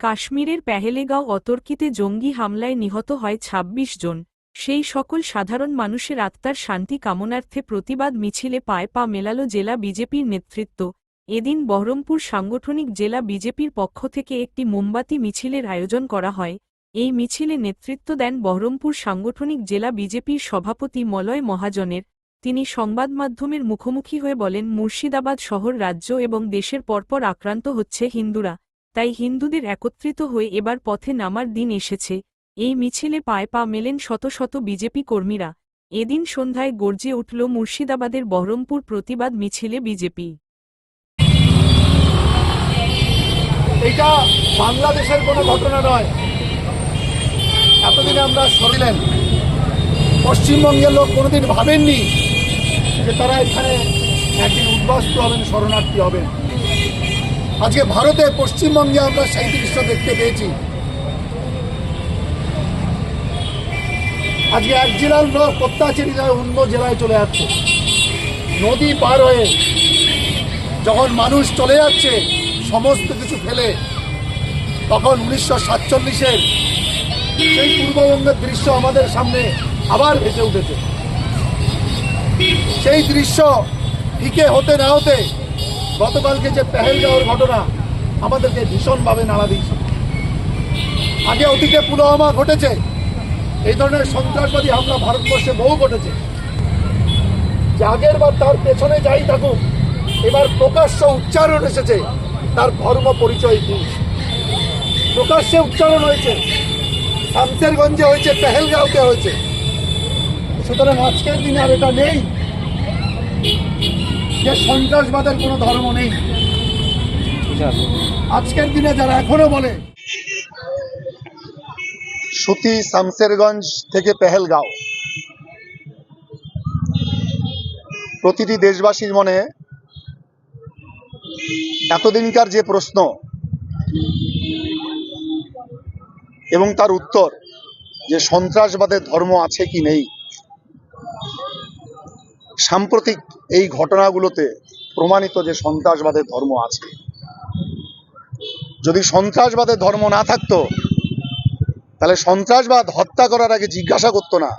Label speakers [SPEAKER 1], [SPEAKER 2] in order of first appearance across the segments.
[SPEAKER 1] কাশ্মীরের পেহেলেগাঁও অতর্কিতে জঙ্গি হামলায় নিহত হয় ২৬ জন। সেই সকল সাধারণ মানুষের আত্মার শান্তি কামনার্থে প্রতিবাদ মিছিলে পায় পা মেলালো জেলা বিজেপির নেতৃত্ব। এদিন বহরমপুর সাংগঠনিক জেলা বিজেপির পক্ষ থেকে একটি মোমবাতি মিছিলের আয়োজন করা হয়। এই মিছিলে নেতৃত্ব দেন বহরমপুর সাংগঠনিক জেলা বিজেপির সভাপতি মলয় মহাজনের। তিনি সংবাদ মাধ্যমের মুখোমুখি হয়ে বলেন, মুর্শিদাবাদ শহর রাজ্য এবং দেশের পরপর আক্রান্ত হচ্ছে হিন্দুরা। তাই হিন্দুদের একত্রিত হয়ে এবার পথে নামার দিন এসেছে। এই মিছিলে পায় পা মেলেন শত শত বিজেপি কর্মীরা। এদিন সন্ধ্যায় গর্জে উঠল মুর্শিদাবাদের বহরমপুর প্রতিবাদ মিছিলে বিজেপি।
[SPEAKER 2] এটা বাংলাদেশের কোনো ঘটনা নয়। এতদিনে আমরা সরিলেন। পশ্চিমবঙ্গের লোক কোনোদিন ভাবেননি যে তারা এখানে একদিন উদ্বাস্তু হবেন, শরণার্থী হবেন। আজকে ভারতে পশ্চিমবঙ্গে আমরা সেই দৃশ্য দেখতে পেয়েছি। আজকে এক জেলার লোক অত্যাচারী অন্য জেলায় চলে যাচ্ছে। নদী পার হয়ে যখন মানুষ চলে যাচ্ছে, সমস্ত কিছু ফেলে, তখন উনিশশো সাতচল্লিশের সেই পূর্ববঙ্গের দৃশ্য আমাদের সামনে আবার ভেসে উঠেছে। সেই দৃশ্য ফিকে হতে না হতে গতকালকে যে পেহেলগাঁওর ঘটনা, আমাদেরকে ভীষণভাবে নাড়া দিয়েছে। আগে অতীতে পুলওয়ামা ঘটেছে, এই ধরনের সন্ত্রাসবাদী হামলা ভারতবর্ষে বহু ঘটেছে। যে আগের বার তার পেছনে যাই থাকুক, এবার প্রকাশ্য উচ্চারণ এসেছে, তার ধর্ম পরিচয় কি? প্রকাশ্যে উচ্চারণ হয়েছে, শামসেরগঞ্জে হয়েছে, পেহেলগাঁওতে হয়েছে। সুতরাং আজকের দিনে আর এটা নেই। যে সন্ত্রাসবাদের কোনো ধর্ম নেই। আজকের দিনে যারা এখনও বলে, সুতি শামসেরগঞ্জ থেকে পেহেলগাঁও। প্রতিটি দেশবাসীর মনে এতদিনকার যে প্রশ্ন এবং তার উত্তর যে সন্ত্রাসবাদের ধর্ম আছে কি নেই সাম্প্রতিক এই ঘটনাগুলোতে প্রমাণিত যে সন্ত্রাসবাদের ধর্ম আছে। যদি সন্ত্রাসবাদের ধর্ম না থাকতো, তাহলে সন্ত্রাসবাদ হত্যা করার আগে জিজ্ঞাসা করতো না,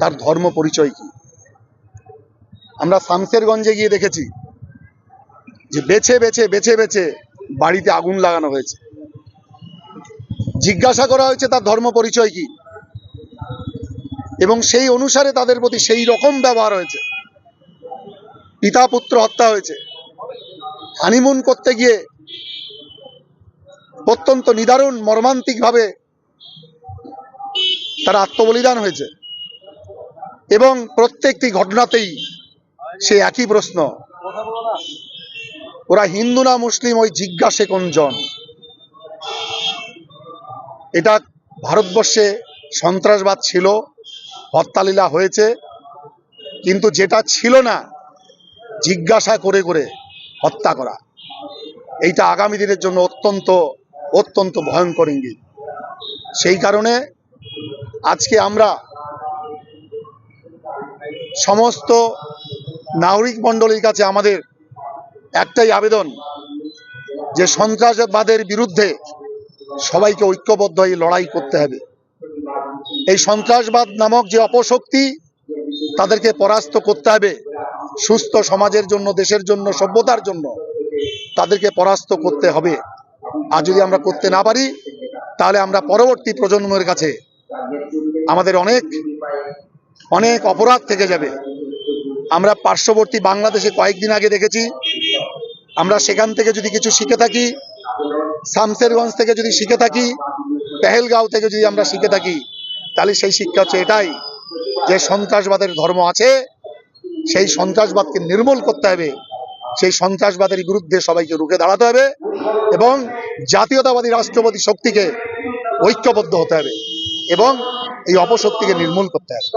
[SPEAKER 2] তার ধর্ম পরিচয় কি? আমরা শামসেরগঞ্জে গিয়ে দেখেছি যে বেছে বেছে বেছে বেছে বাড়িতে আগুন লাগানো হয়েছে। জিজ্ঞাসা করা হয়েছে তার ধর্ম পরিচয় কি? এবং সেই অনুসারে তাদের প্রতি সেই রকম ব্যবহার হয়েছে। পিতা পুত্র হত্যা হয়েছে। হানিমুন করতে গিয়ে অত্যন্ত নিদারুণ, মর্মান্তিকভাবে তারা আত্মবলিদান হয়েছে। এবং প্রত্যেকটি ঘটনাতেই সে একই প্রশ্ন, ওরা হিন্দু না মুসলিম? ওই জিজ্ঞাসে কোনজন? এটা ভারতবর্ষে সন্ত্রাসবাদ ছিল। হত্যালীলা হয়েছে, কিন্তু যেটা ছিল না, জিজ্ঞাসা করে করে হত্যা করা। এইটা আগামী দিনের জন্য অত্যন্ত অত্যন্ত ভয়ঙ্কর ইঙ্গিত। সেই কারণে আজকে আমরা সমস্ত নাগরিক মণ্ডলীর কাছে আমাদের একটাই আবেদন যে সন্ত্রাসবাদের বিরুদ্ধে সবাইকে ঐক্যবদ্ধ হয়ে লড়াই করতে হবে। এই সন্ত্রাসবাদ নামক যে অপশক্তি তাদেরকে পরাস্ত করতে হবে সুস্থ সমাজের জন্য, দেশের জন্য, সভ্যতার জন্য তাদেরকে পরাস্ত করতে হবে। আর যদি আমরা করতে না পারি, তাহলে আমরা পরবর্তী প্রজন্মের কাছে আমাদের অনেক অনেক অপরাধ থেকে যাবে। আমরা পার্শ্ববর্তী বাংলাদেশে কয়েকদিন আগে দেখেছি, আমরা সেখান থেকে যদি কিছু শিখে থাকি, শামসেরগঞ্জ থেকে যদি শিখে থাকি, পেহেলগাঁও থেকে যদি আমরা শিখে থাকি তাহলে সেই শিক্ষা হচ্ছে এটাই, যে সন্ত্রাসবাদের ধর্ম আছে, সেই সন্ত্রাসবাদকে নির্মূল করতে হবে, সেই সন্ত্রাসবাদের বিরুদ্ধে সবাইকে রুখে দাঁড়াতে হবে এবং জাতীয়তাবাদী রাষ্ট্রপতি শক্তিকে ঐক্যবদ্ধ হতে হবে এবং এই অপশক্তিকে নির্মূল করতে হবে।